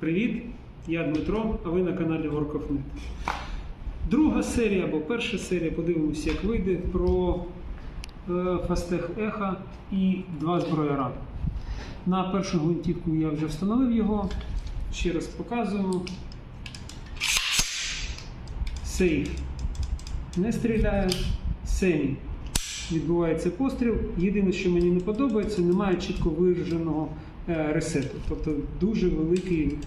Привіт, я Дмитро, а ви на каналі Work of Net. Друга серія або перша серія, подивимося, як вийде про е, Фастех Еха і два зброяра. На першу гвинтівку я вже встановив його. Ще раз показуємо. Сейф не стріляє, семі відбувається постріл. Єдине, що мені не подобається, немає чітко вираженого е, ресету. Тобто дуже великий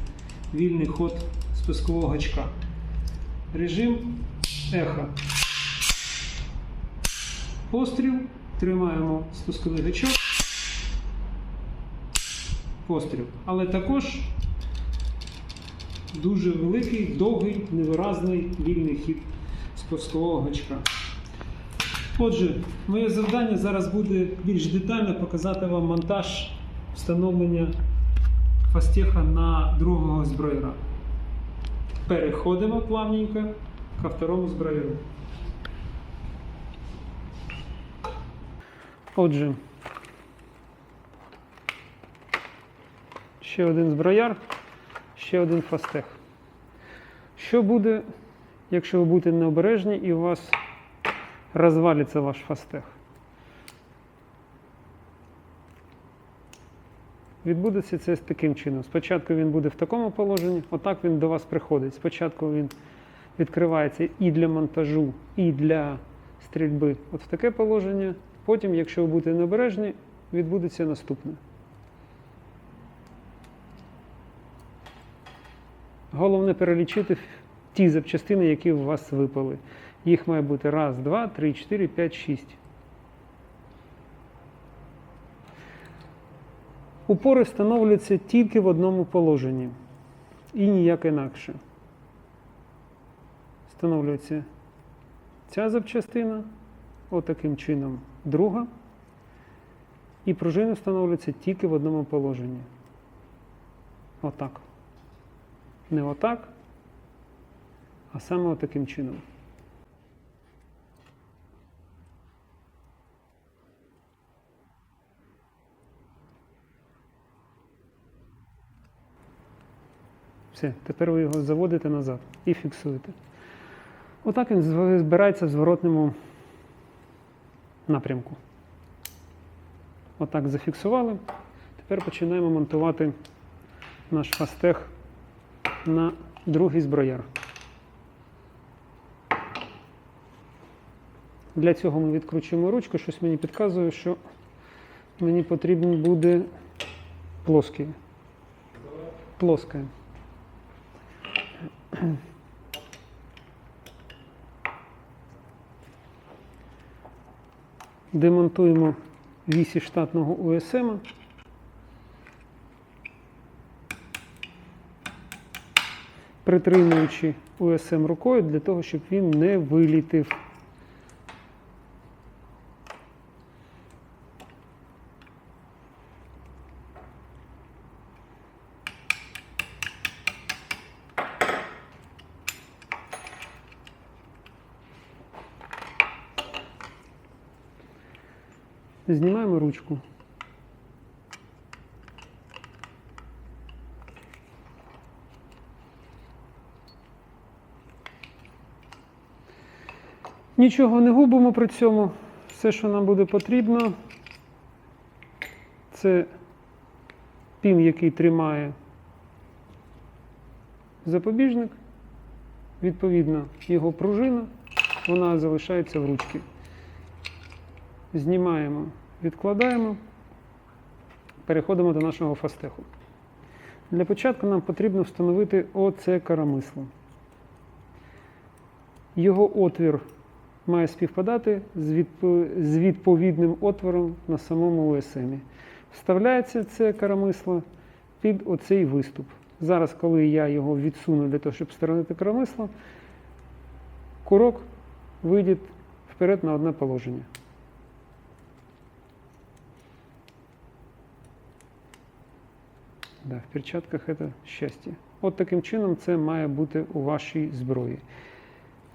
вільний ход спускового гачка. Режим ехо. Постріл. Тримаємо спусковий гачок. Постріл. Але також дуже великий, довгий, невиразний вільний хід спускового гачка. Отже, моє завдання зараз буде більш детально показати вам монтаж встановлення фастеха на другого зброєра. Переходимо плавненько ко второму зброєру. Отже, ще один зброяр, ще один фастех. Що буде, якщо ви будете необережні і у вас розвалиться ваш фастех? Відбудеться це з таким чином. Спочатку він буде в такому положенні, отак він до вас приходить. Спочатку він відкривається і для монтажу, і для стрільби от в таке положення. Потім, якщо ви будете необережні, відбудеться наступне. Головне перелічити ті запчастини, які у вас випали. Їх має бути раз, два, три, чотири, п'ять, шість. Упори встановлюються тільки в одному положенні і ніяк інакше. Встановлюється ця запчастина, отаким чином друга. І пружини встановлюються тільки в одному положенні. Отак. Не отак, а саме отаким чином. Все, тепер ви його заводите назад і фіксуєте. Отак він збирається в зворотному напрямку. Отак зафіксували. Тепер починаємо монтувати наш фастех на другий зброяр. Для цього ми відкручуємо ручку, щось мені підказує, що мені потрібен буде плоский. Плоская. Демонтуємо вісі штатного ОСМ. Притримуючи ОСМ рукою для того, щоб він не вилітив. Знімаємо ручку. Нічого не губимо при цьому. Все, що нам буде потрібно, це пін, який тримає запобіжник. Відповідно, його пружина, вона залишається в ручці. Знімаємо, відкладаємо, переходимо до нашого фастеху. Для початку нам потрібно встановити оце карамисло. Його отвір має співпадати з, відпо- з відповідним отвором на самому ОСМ. Вставляється це карамисло під оцей виступ. Зараз, коли я його відсуну для того, щоб сторонити карамисло, курок вийде вперед на одне положення. Да, в перчатках це щастя. От таким чином це має бути у вашій зброї.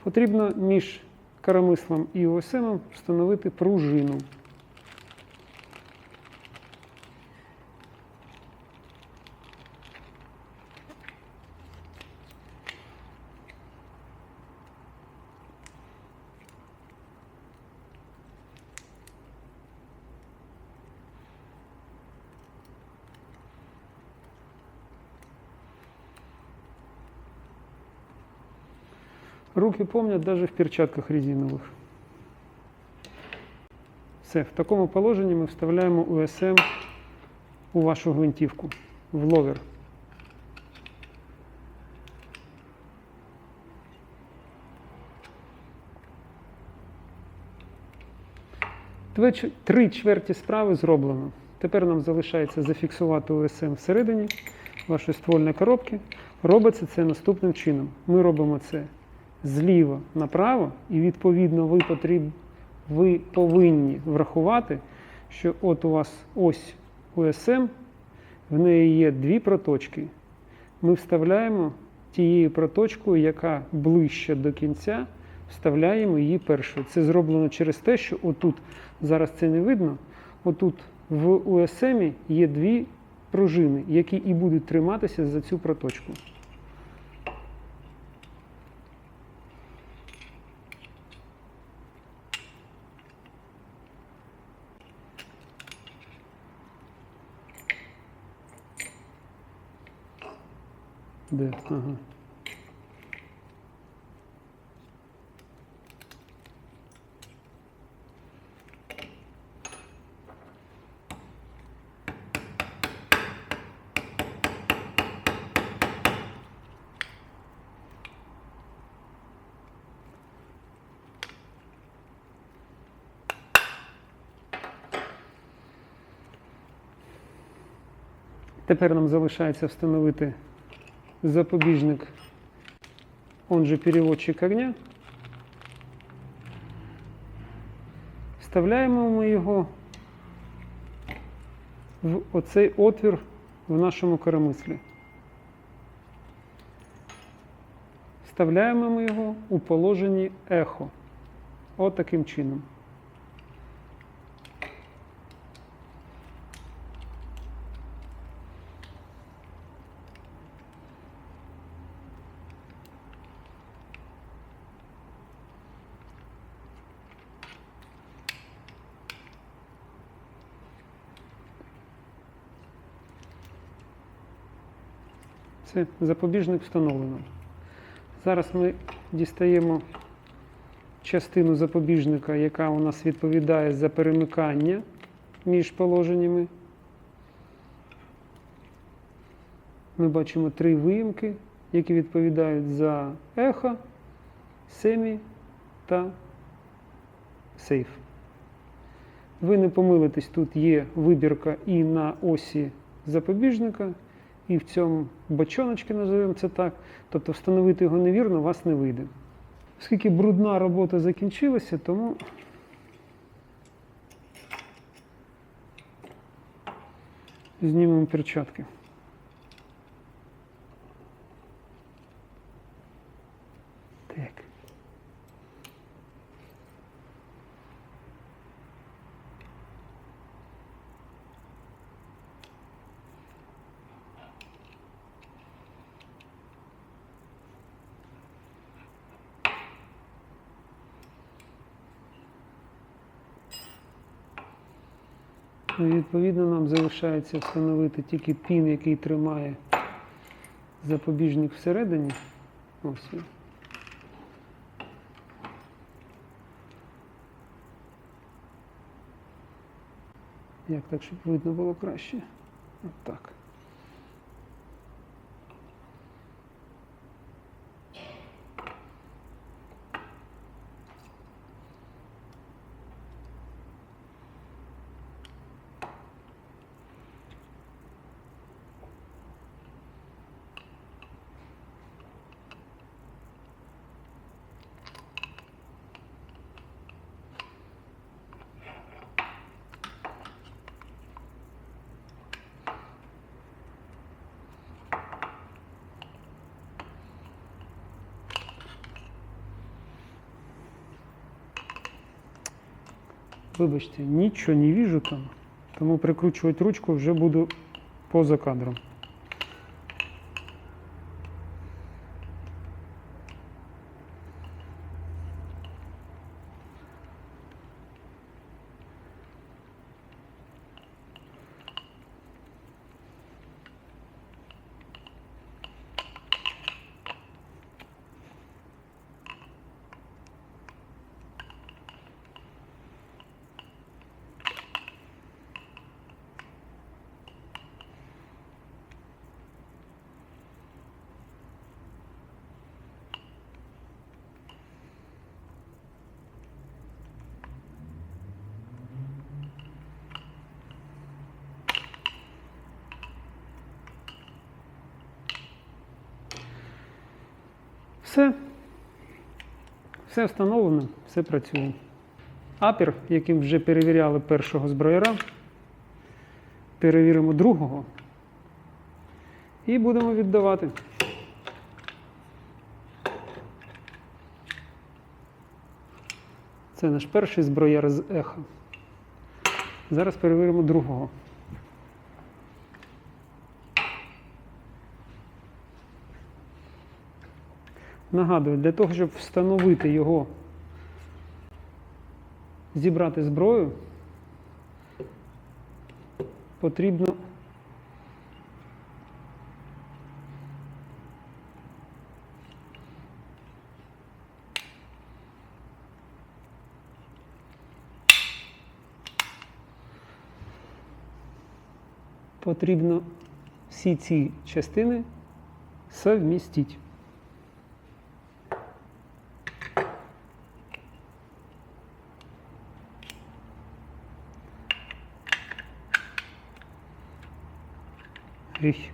Потрібно між коромислом і ОСМ встановити пружину. Руки помнят даже в перчатках резиновых. Все, в такому положенні ми вставляємо УСМ у вашу гвинтівку в ловер. Три чверті справи зроблено. Тепер нам залишається зафіксувати УСМ всередині вашої ствольної коробки. Робиться це наступним чином. Ми робимо це зліва направо, і відповідно ви, потріб... ви повинні врахувати, що от у вас ось УСМ, в неї є дві проточки. Ми вставляємо тією проточкою, яка ближче до кінця, вставляємо її першою. Це зроблено через те, що отут зараз це не видно. Отут в УСМ є дві пружини, які і будуть триматися за цю проточку. Де? Ага. Тепер нам залишається встановити запобіжник, он же переводчик огня. Вставляємо ми його в оцей отвір в нашому коромислі. Вставляємо ми його у положенні ехо. От чином. Все, запобіжник встановлено. Зараз ми дістаємо частину запобіжника, яка у нас відповідає за перемикання між положеннями. Ми бачимо три виїмки, які відповідають за ехо, семі та сейф. Ви не помилитесь, тут є вибірка і на осі запобіжника, і в цьому бочоночки, називаємо це так. Тобто встановити його невірно у вас не вийде. Оскільки брудна робота закінчилася, тому знімемо перчатки. Відповідно нам залишається встановити тільки пін, який тримає запобіжник всередині. Ось він. Як так, щоб видно було краще? От так. Вибачте, нічого не вижу там, тому прикручувати ручку вже буду поза кадром. Все. Все встановлено, все працює. Апер, яким вже перевіряли першого зброєра, перевіримо другого і будемо віддавати. Це наш перший зброєр з ехо. Зараз перевіримо другого. Нагадую, для того, щоб встановити його, зібрати зброю, потрібно потрібно всі ці частини совмістити. Ih.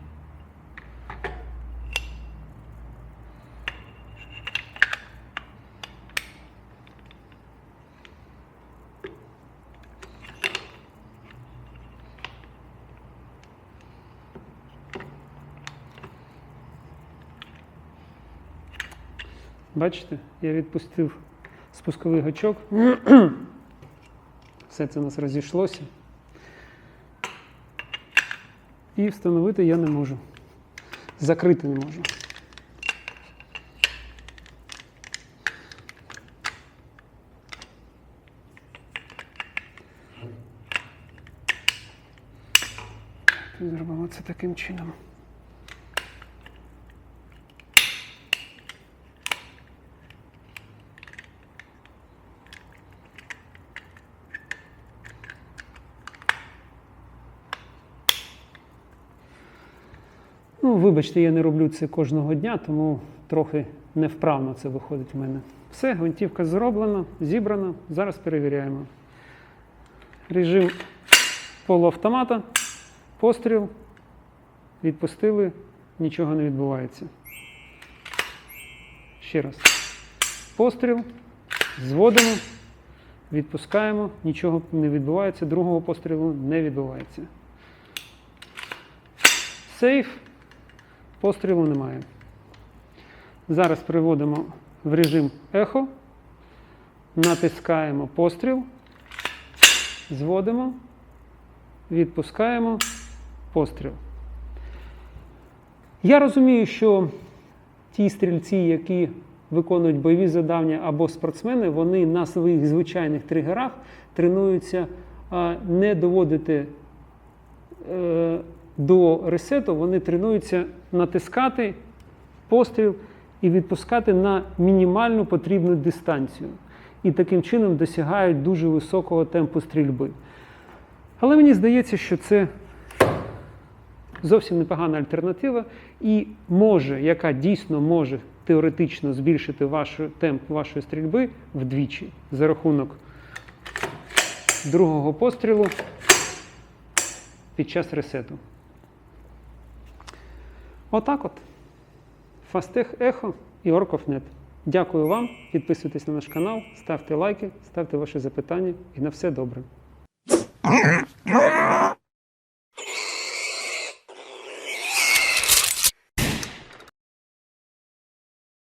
Бачите, я відпустив спусковий гачок. Все це у нас розійшлося. І встановити я не можу. Закрити не можу. Зробимо це таким чином. Ну, вибачте, я не роблю це кожного дня, тому трохи невправно це виходить у мене. Все, гвинтівка зроблена, зібрана. Зараз перевіряємо. Режим полуавтомата, постріл. Відпустили, нічого не відбувається. Ще раз. Постріл. Зводимо, відпускаємо, нічого не відбувається, другого пострілу не відбувається. Сейф. Пострілу немає. Зараз приводимо в режим ехо, натискаємо постріл, зводимо, відпускаємо постріл. Я розумію, що ті стрільці, які виконують бойові завдання або спортсмени, вони на своїх звичайних тригерах тренуються не доводити е, до ресету, вони тренуються натискати постріл і відпускати на мінімальну потрібну дистанцію. І таким чином досягають дуже високого темпу стрільби. Але мені здається, що це зовсім непогана альтернатива, і може, яка дійсно може теоретично збільшити ваш темп вашої стрільби вдвічі за рахунок другого пострілу під час ресету. Отак от. Фастех Ехо і Орковнет. Дякую вам. Підписуйтесь на наш канал, ставте лайки, ставте ваші запитання і на все добре.